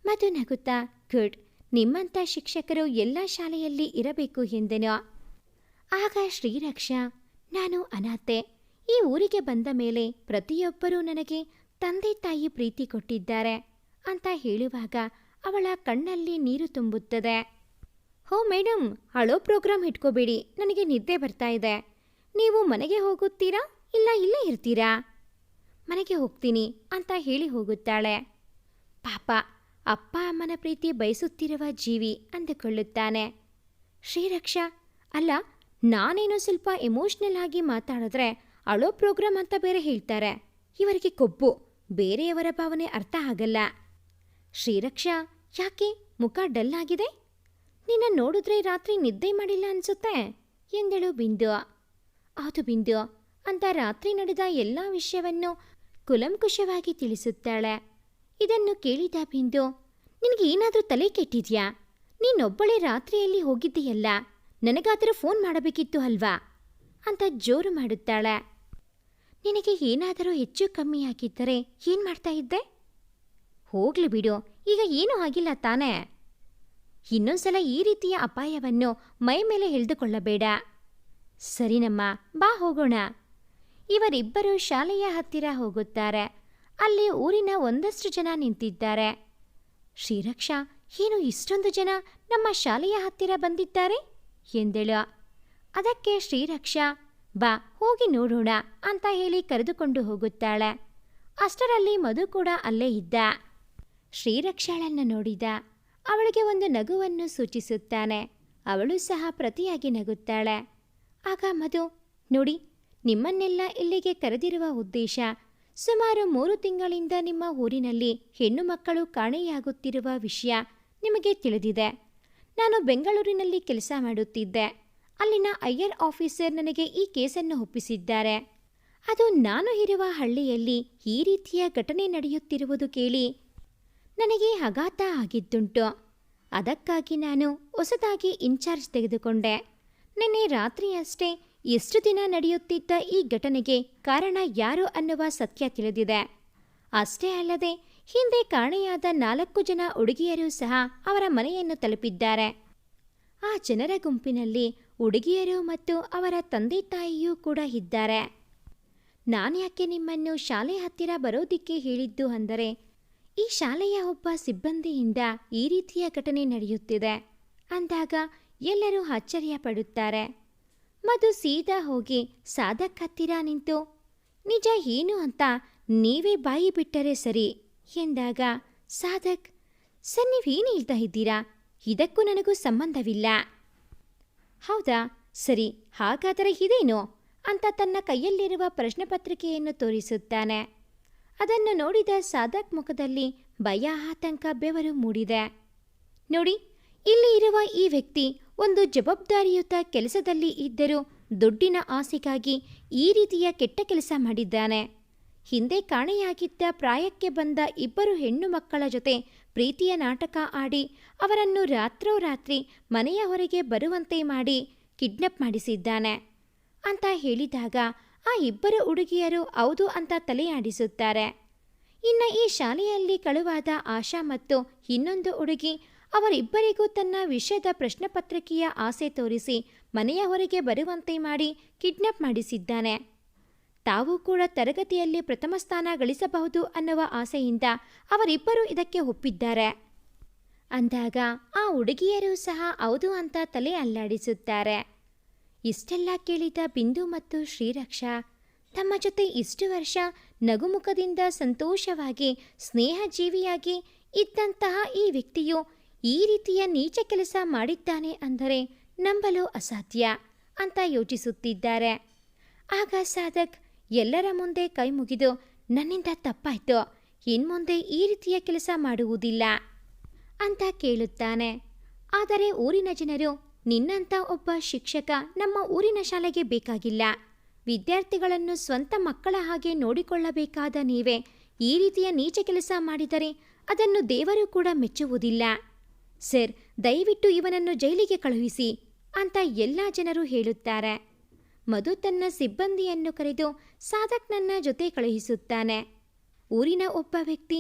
ಮಧು ನಗುತ್ತಾ, ಗುಡ್ ನಿಮ್ಮಂಥ ಶಿಕ್ಷಕರು ಎಲ್ಲ ಶಾಲೆಯಲ್ಲಿ ಇರಬೇಕು ಎಂದೆನು. ಆಗ ಶ್ರೀರಕ್ಷ, ನಾನು ಅನಾಥೆ. ಈ ಊರಿಗೆ ಬಂದ ಮೇಲೆ ಪ್ರತಿಯೊಬ್ಬರೂ ನನಗೆ ತಂದೆ ತಾಯಿ ಪ್ರೀತಿ ಕೊಟ್ಟಿದ್ದಾರೆ ಅಂತ ಹೇಳುವಾಗ ಅವಳ ಕಣ್ಣಲ್ಲಿ ನೀರು ತುಂಬುತ್ತದೆ. ಹೋ ಮೇಡಮ್ ಹಳೋ ಪ್ರೋಗ್ರಾಮ್ ಇಟ್ಕೋಬೇಡಿ. ನನಗೆ ನಿದ್ದೆ ಬರ್ತಾ ಇದೆ. ನೀವು ಮನೆಗೆ ಹೋಗುತ್ತೀರಾ ಇಲ್ಲ ಇಲ್ಲೇ ಇರ್ತೀರಾ? ಮನೆಗೆ ಹೋಗ್ತೀನಿ ಅಂತ ಹೇಳಿ ಹೋಗುತ್ತಾಳೆ. ಪಾಪ, ಅಪ್ಪ ಅಮ್ಮನ ಪ್ರೀತಿ ಬಯಸುತ್ತಿರುವ ಜೀವಿ ಅಂದುಕೊಳ್ಳುತ್ತಾನೆ. ಶ್ರೀರಕ್ಷ, ಅಲ್ಲ, ನಾನೇನೋ ಸ್ವಲ್ಪ ಎಮೋಷ್ನಲ್ ಆಗಿ ಮಾತಾಡಿದ್ರೆ ಅಳೋ ಪ್ರೋಗ್ರಾಮ್ ಅಂತ ಬೇರೆ ಹೇಳ್ತಾರೆ. ಇವರಿಗೆ ಕೊಬ್ಬು, ಬೇರೆಯವರ ಭಾವನೆ ಅರ್ಥ ಆಗಲ್ಲ. ಶ್ರೀರಕ್ಷ, ಯಾಕೆ ಮುಖ ಡಲ್ ಆಗಿದೆ? ನಿನ್ನ ನೋಡಿದ್ರೆ ರಾತ್ರಿ ನಿದ್ದೆ ಮಾಡಿಲ್ಲ ಅನ್ಸುತ್ತೆ? ಎಂದಳು ಬಿಂದು. ಹೌದು ಬಿಂದು, ಅಂತ ರಾತ್ರಿ ನಡೆದ ಎಲ್ಲ ವಿಷಯವನ್ನು ಕುಲಂಕುಷವಾಗಿ ತಿಳಿಸುತ್ತಾಳೆ. ಇದನ್ನು ಕೇಳಿದ ಬಿಂದು, ನಿನಗೆ ಏನಾದರೂ ತಲೆ ಕೆಟ್ಟಿದ್ಯಾ? ನೀನೊಬ್ಬಳೇ ರಾತ್ರಿಯಲ್ಲಿ ಹೋಗಿದ್ದೀಯಲ್ಲ, ನನಗಾದರೂ ಫೋನ್ ಮಾಡಬೇಕಿತ್ತು ಅಲ್ವಾ? ಅಂತ ಜೋರು ಮಾಡುತ್ತಾಳೆ. ನಿನಗೆ ಏನಾದರೂ ಹೆಚ್ಚು ಕಮ್ಮಿ ಆಗಿದ್ದರೆ ಏನು ಮಾಡ್ತಾ ಇದ್ದೆ? ಹೋಗ್ಲಿ ಬಿಡು, ಈಗ ಏನೂ ಆಗಿಲ್ಲ ತಾನೇ. ಇನ್ನೊಂದ್ಸಲ ಈ ರೀತಿಯ ಅಪಾಯವನ್ನು ಮೈ ಮೇಲೆ ಎಳೆದುಕೊಳ್ಳಬೇಡ. ಸರಿನಮ್ಮ ಬಾ ಹೋಗೋಣ. ಇವರಿಬ್ಬರು ಶಾಲೆಯ ಹತ್ತಿರ ಹೋಗುತ್ತಾರೆ. ಅಲ್ಲಿ ಊರಿನ ಒಂದಷ್ಟು ಜನ ನಿಂತಿದ್ದಾರೆ. ಶ್ರೀರಕ್ಷಾ, ಏನು ಇಷ್ಟೊಂದು ಜನ ನಮ್ಮ ಶಾಲೆಯ ಹತ್ತಿರ ಬಂದಿದ್ದಾರೆ? ಎಂದಳು. ಅದಕ್ಕೆ ಶ್ರೀರಕ್ಷಾ, ಬಾ, ಹೋಗಿ ನೋಡೋಣ ಅಂತ ಹೇಳಿ ಕರೆದುಕೊಂಡು ಹೋಗುತ್ತಾಳೆ. ಅಷ್ಟರಲ್ಲಿ ಮಧು ಕೂಡ ಅಲ್ಲೇ ಇದ್ದ. ಶ್ರೀರಕ್ಷಾಳನ್ನು ನೋಡಿದ. ಅವಳಿಗೆ ಒಂದು ನಗುವನ್ನು ಸೂಚಿಸುತ್ತಾನೆ. ಅವಳು ಸಹ ಪ್ರತಿಯಾಗಿ ನಗುತ್ತಾಳೆ. ಆಗ ಮಧು, ನೋಡಿ ನಿಮ್ಮನ್ನೆಲ್ಲ ಇಲ್ಲಿಗೆ ಕರೆದಿರುವ ಉದ್ದೇಶ, ಸುಮಾರು ಮೂರು ತಿಂಗಳಿಂದ ನಿಮ್ಮ ಊರಿನಲ್ಲಿ ಹೆಣ್ಣು ಮಕ್ಕಳು ಕಾಣೆಯಾಗುತ್ತಿರುವ ವಿಷಯ ನಿಮಗೆ ತಿಳಿದಿದೆ. ನಾನು ಬೆಂಗಳೂರಿನಲ್ಲಿ ಕೆಲಸ ಮಾಡುತ್ತಿದ್ದೆ. ಅಲ್ಲಿನ ಐಯರ್ ಆಫೀಸರ್ ನನಗೆ ಈ ಕೇಸನ್ನು ಒಪ್ಪಿಸಿದ್ದಾರೆ. ಅದು ನಾನು ಇರುವ ಹಳ್ಳಿಯಲ್ಲಿ ಈ ರೀತಿಯ ಘಟನೆ ನಡೆಯುತ್ತಿರುವುದು ಕೇಳಿ ನನಗೆ ಆಘಾತ ಆಗಿದ್ದುಂಟು. ಅದಕ್ಕಾಗಿ ನಾನು ಹೊಸದಾಗಿ ಇನ್ಚಾರ್ಜ್ ತೆಗೆದುಕೊಂಡೆ. ನಿನ್ನೆ ರಾತ್ರಿಯಷ್ಟೇ ಎಷ್ಟು ದಿನ ನಡೆಯುತ್ತಿದ್ದ ಈ ಘಟನೆಗೆ ಕಾರಣ ಯಾರು ಅನ್ನುವ ಸತ್ಯ ತಿಳಿದಿದೆ. ಅಷ್ಟೇ ಅಲ್ಲದೆ, ಹಿಂದೆ ಕಾಣೆಯಾದ ನಾಲ್ಕು ಜನ ಹುಡುಗಿಯರು ಸಹ ಅವರ ಮನೆಯನ್ನು ತಲುಪಿದ್ದಾರೆ. ಆ ಜನರ ಗುಂಪಿನಲ್ಲಿ ಹುಡುಗಿಯರು ಮತ್ತು ಅವರ ತಂದೆ ತಾಯಿಯೂ ಕೂಡ ಇದ್ದಾರೆ. ನಾನ್ಯಾಕೆ ನಿಮ್ಮನ್ನು ಶಾಲೆ ಹತ್ತಿರ ಬರೋದಿಕ್ಕೆ ಹೇಳಿದ್ದು ಅಂದರೆ, ಈ ಶಾಲೆಯ ಒಬ್ಬ ಸಿಬ್ಬಂದಿಯಿಂದ ಈ ರೀತಿಯ ಘಟನೆ ನಡೆಯುತ್ತಿದೆ. ಅಂದಾಗ ಎಲ್ಲರೂ ಆಶ್ಚರ್ಯ ಪಡುತ್ತಾರೆ. ಮಧು ಸೀದಾ ಹೋಗಿ ಸಾಧಕ್ ಹತ್ತಿರ ನಿಂತು, ನಿಜ ಏನು ಅಂತ ನೀವೇ ಬಾಯಿ ಬಿಟ್ಟರೆ ಸರಿ ಎಂದಾಗ ಸಾಧಕ್, ಸರ್, ನೀವೇನು ಹೇಳ್ತಾ ಇದ್ದೀರಾ? ಇದಕ್ಕೂ ನನಗೂ ಸಂಬಂಧವಿಲ್ಲ. ಹೌದಾ? ಸರಿ, ಹಾಗಾದರೆ ಇದೇನು? ಅಂತ ತನ್ನ ಕೈಯಲ್ಲಿರುವ ಪ್ರಶ್ನೆ ಪತ್ರಿಕೆಯನ್ನು ತೋರಿಸುತ್ತಾನೆ. ಅದನ್ನು ನೋಡಿದ ಸಾಧಕ್ ಮುಖದಲ್ಲಿ ಭಯ, ಆತಂಕ, ಬೆವರು ಮೂಡಿದೆ. ನೋಡಿ, ಇಲ್ಲಿ ಇರುವ ಈ ವ್ಯಕ್ತಿ ಒಂದು ಜವಾಬ್ದಾರಿಯುತ ಕೆಲಸದಲ್ಲಿ ಇದ್ದರೂ ದುಡ್ಡಿನ ಆಸೆಗಾಗಿ ಈ ರೀತಿಯ ಕೆಟ್ಟ ಕೆಲಸ ಮಾಡಿದ್ದಾನೆ. ಹಿಂದೆ ಕಾಣೆಯಾಗಿದ್ದ ಪ್ರಾಯಕ್ಕೆ ಬಂದ ಇಬ್ಬರು ಹೆಣ್ಣು ಮಕ್ಕಳ ಜೊತೆ ಪ್ರೀತಿಯ ನಾಟಕ ಆಡಿ ಅವರನ್ನು ರಾತ್ರೋರಾತ್ರಿ ಮನೆಯ ಹೊರಗೆ ಬರುವಂತೆ ಮಾಡಿ ಕಿಡ್ನಪ್ ಮಾಡಿಸಿದ್ದಾನೆ. ಅಂತ ಹೇಳಿದಾಗ ಆ ಇಬ್ಬರು ಹುಡುಗಿಯರು ಹೌದು ಅಂತ ತಲೆಯಾಡಿಸುತ್ತಾರೆ. ಇನ್ನು ಈ ಶಾಲೆಯಲ್ಲಿ ಕಳುವಾದ ಆಶಾ ಮತ್ತು ಇನ್ನೊಂದು ಹುಡುಗಿ ಅವರಿಬ್ಬರಿಗೂ ತನ್ನ ವಿಷಯದ ಪ್ರಶ್ನೆ ಪತ್ರಿಕೆಯ ಆಸೆ ತೋರಿಸಿ ಮನೆಯ ಹೊರಗೆ ಬರುವಂತೆ ಮಾಡಿ ಕಿಡ್ನಾಪ್ ಮಾಡಿಸಿದ್ದಾನೆ. ತಾವು ಕೂಡ ತರಗತಿಯಲ್ಲಿ ಪ್ರಥಮ ಸ್ಥಾನ ಗಳಿಸಬಹುದು ಅನ್ನುವ ಆಸೆಯಿಂದ ಅವರಿಬ್ಬರು ಇದಕ್ಕೆ ಒಪ್ಪಿದ್ದಾರೆ. ಅಂದಾಗ ಆ ಹುಡುಗಿಯರು ಸಹ ಹೌದು ಅಂತ ತಲೆ ಅಲ್ಲಾಡಿಸುತ್ತಾರೆ. ಇಷ್ಟೆಲ್ಲ ಕೇಳಿದ ಬಿಂದು ಮತ್ತು ಶ್ರೀರಕ್ಷ, ತಮ್ಮ ಜೊತೆ ಇಷ್ಟು ವರ್ಷ ನಗುಮುಖದಿಂದ ಸಂತೋಷವಾಗಿ, ಸ್ನೇಹಜೀವಿಯಾಗಿ ಇದ್ದಂತಹ ಈ ವ್ಯಕ್ತಿಯು ಈ ರೀತಿಯ ನೀಚ ಕೆಲಸ ಮಾಡಿದ್ದಾನೆ ಅಂದರೆ ನಂಬಲು ಅಸಾಧ್ಯ ಅಂತ ಯೋಚಿಸುತ್ತಿದ್ದಾರೆ. ಆಗ ಸಾಧಕ್ ಎಲ್ಲರ ಮುಂದೆ ಕೈ ಮುಗಿದು, ನನ್ನಿಂದ ತಪ್ಪಾಯ್ತು, ಇನ್ಮುಂದೆ ಈ ರೀತಿಯ ಕೆಲಸ ಮಾಡುವುದಿಲ್ಲ ಅಂತ ಕೇಳುತ್ತಾನೆ. ಆದರೆ ಊರಿನ ಜನರು, ನಿನ್ನಂಥ ಒಬ್ಬ ಶಿಕ್ಷಕ ನಮ್ಮ ಊರಿನ ಶಾಲೆಗೆ ಬೇಕಾಗಿಲ್ಲ. ವಿದ್ಯಾರ್ಥಿಗಳನ್ನು ಸ್ವಂತ ಮಕ್ಕಳ ಹಾಗೆ ನೋಡಿಕೊಳ್ಳಬೇಕಾದ ನೀವೇ ಈ ರೀತಿಯ ನೀಚ ಕೆಲಸ ಮಾಡಿದರೆ ಅದನ್ನು ದೇವರು ಕೂಡ ಮೆಚ್ಚುವುದಿಲ್ಲ. ಸರ್, ದಯವಿಟ್ಟು ಇವನನ್ನು ಜೈಲಿಗೆ ಕಳುಹಿಸಿ ಅಂತ ಎಲ್ಲ ಜನರು ಹೇಳುತ್ತಾರೆ. ಮಧು ತನ್ನ ಸಿಬ್ಬಂದಿಯನ್ನು ಕರೆದು ಸಾಧಕ್ನನ್ನ ಜೊತೆ ಕಳುಹಿಸುತ್ತಾನೆ. ಊರಿನ ಒಬ್ಬ ವ್ಯಕ್ತಿ,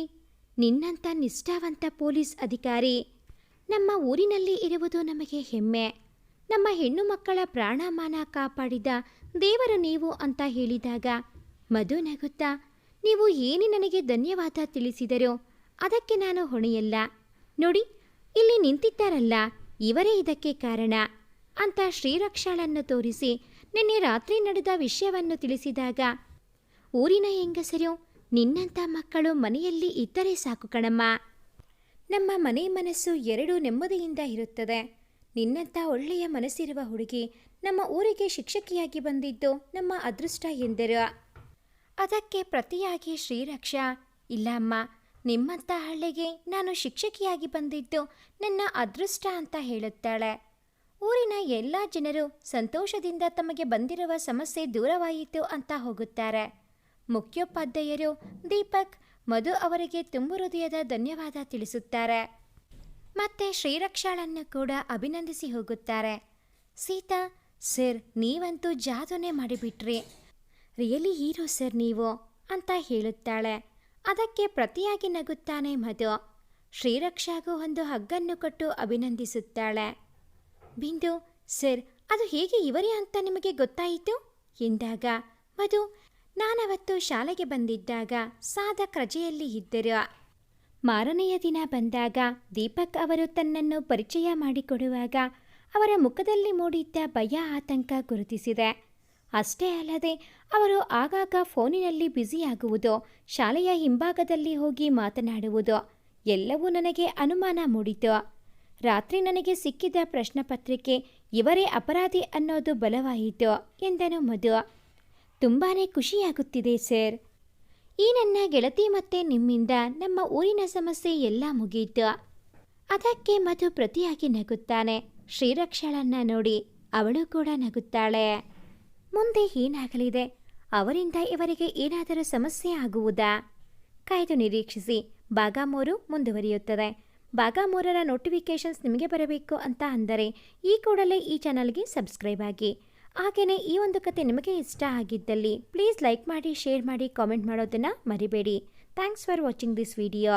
ನಿನ್ನಂಥ ನಿಷ್ಠಾವಂತ ಪೊಲೀಸ್ ಅಧಿಕಾರಿ, ನಮ್ಮ ಊರಿನಲ್ಲಿ ಇರುವುದು ನಮಗೆ ಹೆಮ್ಮೆ. ನಮ್ಮ ಹೆಣ್ಣು ಮಕ್ಕಳ ಪ್ರಾಣಮಾನ ಕಾಪಾಡಿದ ದೇವರು ನೀವು ಅಂತ ಹೇಳಿದಾಗ ಮಧು ನಗುತ್ತಾ, ನೀವು ಏನೇ ನನಗೆ ಧನ್ಯವಾದ ತಿಳಿಸಿದರೋ ಅದಕ್ಕೆ ನಾನು ಹೊಣೆಯಲ್ಲ. ನೋಡಿ ಇಲ್ಲಿ ನಿಂತಿದ್ದಾರಲ್ಲ, ಇವರೇ ಇದಕ್ಕೆ ಕಾರಣ? ಅಂತ ಶ್ರೀರಕ್ಷಾಳನ್ನು ತೋರಿಸಿ ನಿನ್ನೆ ರಾತ್ರಿ ನಡೆದ ವಿಷಯವನ್ನು ತಿಳಿಸಿದಾಗ, ಊರಿನ ಹೆಂಗಸರು, ನಿನ್ನಂಥ ಮಕ್ಕಳು ಮನೆಯಲ್ಲಿ ಇದ್ದರೆ ಸಾಕು ಕಣಮ್ಮ. ನಮ್ಮ ಮನೆ ಮನಸ್ಸು ಎರಡೂ ನೆಮ್ಮದಿಯಿಂದ ಇರುತ್ತದೆ. ನಿನ್ನಂಥ ಒಳ್ಳೆಯ ಮನಸ್ಸಿರುವ ಹುಡುಗಿ ನಮ್ಮ ಊರಿಗೆ ಶಿಕ್ಷಕಿಯಾಗಿ ಬಂದಿದ್ದು ನಮ್ಮ ಅದೃಷ್ಟ ಎಂದರು. ಅದಕ್ಕೆ ಪ್ರತಿಯಾಗಿ ಶ್ರೀರಕ್ಷಾ, ಇಲ್ಲ ಅಮ್ಮ ನಿಮ್ಮಂಥ ಹಳ್ಳಿಗೆ ನಾನು ಶಿಕ್ಷಕಿಯಾಗಿ ಬಂದಿದ್ದು ನನ್ನ ಅದೃಷ್ಟ ಅಂತ ಹೇಳುತ್ತಾಳೆ. ಊರಿನ ಎಲ್ಲ ಜನರು ಸಂತೋಷದಿಂದ ತಮಗೆ ಬಂದಿರುವ ಸಮಸ್ಯೆ ದೂರವಾಯಿತು ಅಂತ ಹೋಗುತ್ತಾರೆ. ಮುಖ್ಯೋಪಾಧ್ಯಾಯರು ದೀಪಕ್, ಮಧು ಅವರಿಗೆ ತುಂಬು ಹೃದಯದ ಧನ್ಯವಾದ ತಿಳಿಸುತ್ತಾರೆ. ಮತ್ತೆ ಶ್ರೀರಕ್ಷಾಳನ್ನು ಕೂಡ ಅಭಿನಂದಿಸಿ ಹೋಗುತ್ತಾರೆ. ಸೀತಾ, ಸರ್, ನೀವಂತೂ ಜಾದೂನೇ ಮಾಡಿಬಿಟ್ರಿ. ರಿಯಲಿ ಹೀರೋ ಸರ್ ನೀವು ಅಂತ ಹೇಳುತ್ತಾಳೆ. ಅದಕ್ಕೆ ಪ್ರತಿಯಾಗಿ ನಗುತ್ತಾನೆ ಮಧು. ಶ್ರೀರಕ್ಷಾಗೂ ಒಂದು ಹಗ್ಗನ್ನು ಕೊಟ್ಟು ಅಭಿನಂದಿಸುತ್ತಾಳೆ. ಬಿಂದು, ಸರ್, ಅದು ಹೇಗೆ ಇವರೇ ಅಂತ ನಿಮಗೆ ಗೊತ್ತಾಯಿತು? ಎಂದಾಗ, ಮಧು, ನಾನವತ್ತು ಶಾಲೆಗೆ ಬಂದಿದ್ದಾಗ ಸಾಧಕ್ ರಜೆಯಲ್ಲಿ ಇದ್ದರು. ಮಾರನೆಯ ದಿನ ಬಂದಾಗ ದೀಪಕ್ ಅವರು ತನ್ನನ್ನು ಪರಿಚಯ ಮಾಡಿಕೊಡುವಾಗ ಅವರ ಮುಖದಲ್ಲಿ ಮೂಡಿದ್ದ ಭಯ, ಆತಂಕ ಗುರುತಿಸಿದೆ. ಅಷ್ಟೇ ಅಲ್ಲದೆ, ಅವರು ಆಗಾಗ ಫೋನಿನಲ್ಲಿ ಬ್ಯುಸಿಯಾಗುವುದು, ಶಾಲೆಯ ಹಿಂಭಾಗದಲ್ಲಿ ಹೋಗಿ ಮಾತನಾಡುವುದು, ಎಲ್ಲವೂ ನನಗೆ ಅನುಮಾನ ಮೂಡಿತು. ರಾತ್ರಿ ನನಗೆ ಸಿಕ್ಕಿದ ಪ್ರಶ್ನೆ ಪತ್ರಿಕೆ, ಇವರೇ ಅಪರಾಧಿ ಅನ್ನೋದು ಬಲವಾಯಿತು ಎಂದನು ಮಧು. ತುಂಬಾ ಖುಷಿಯಾಗುತ್ತಿದೆ, ಸರ್. ಈ ನನ್ನ ಗೆಳತಿ ಮತ್ತೆ ನಿಮ್ಮಿಂದ ನಮ್ಮ ಊರಿನ ಸಮಸ್ಯೆ ಎಲ್ಲ ಮುಗಿಯಿತು ಅದಕ್ಕೆ ಮಧು ಪ್ರತಿಯಾಗಿ ನಗುತ್ತಾನೆ. ಶ್ರೀರಕ್ಷಳನ್ನ ನೋಡಿ ಅವಳು ಕೂಡ ನಗುತ್ತಾಳೆ. ಮುಂದೆ ಏನಾಗಲಿದೆ? ಅವರಿಂದ ಇವರಿಗೆ ಏನಾದರೂ ಸಮಸ್ಯೆ ಆಗುವುದಾ? ಕಾಯ್ದು ನಿರೀಕ್ಷಿಸಿ. ಭಾಗ ಮೂರು ಮುಂದುವರಿಯುತ್ತದೆ. ಭಾಗ ಮೂರರ ನೋಟಿಫಿಕೇಷನ್ಸ್ ನಿಮಗೆ ಬರಬೇಕು ಅಂತ ಅಂದರೆ ಈ ಕೂಡಲೇ ಈ ಚಾನಲ್ಗೆ ಸಬ್ಸ್ಕ್ರೈಬ್ ಆಗಿ. ಹಾಗೆಯೇ ಈ ಒಂದು ಕತೆ ನಿಮಗೆ ಇಷ್ಟ ಆಗಿದ್ದಲ್ಲಿ ಪ್ಲೀಸ್ ಲೈಕ್ ಮಾಡಿ, ಶೇರ್ ಮಾಡಿ, ಕಾಮೆಂಟ್ ಮಾಡೋದನ್ನು ಮರಿಬೇಡಿ. Thanks for watching this video.